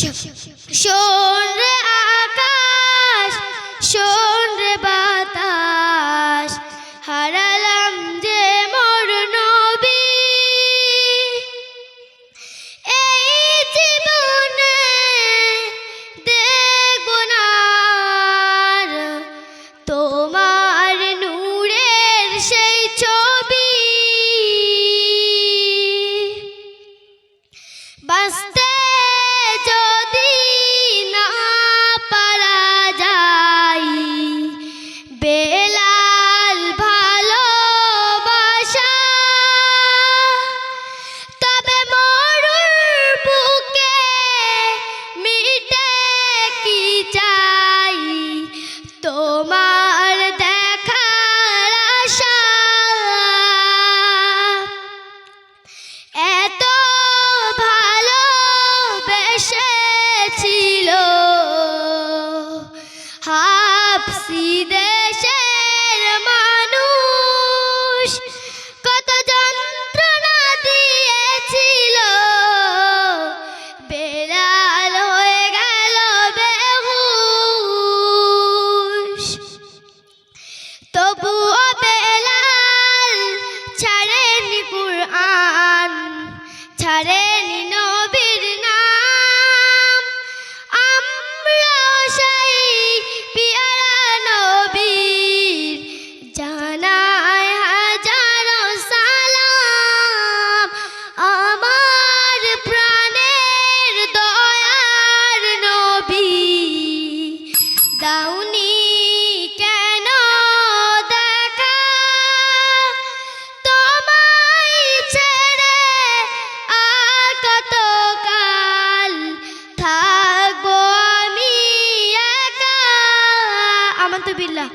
শোন আকাশ শোন বাতাস হারালাম যে মোর নবী। এই জীবনে দেখব তোমার তোমার তবুও বেলাল ছাড়েনি কুরআন, ছাড়েনি নবীর নাম। আমরা সেই পিয়ারা নবীর জানায় হাজারো সালাম। আমার প্রাণের দয়ার নবী দাউনি আমি বিল্লাহ।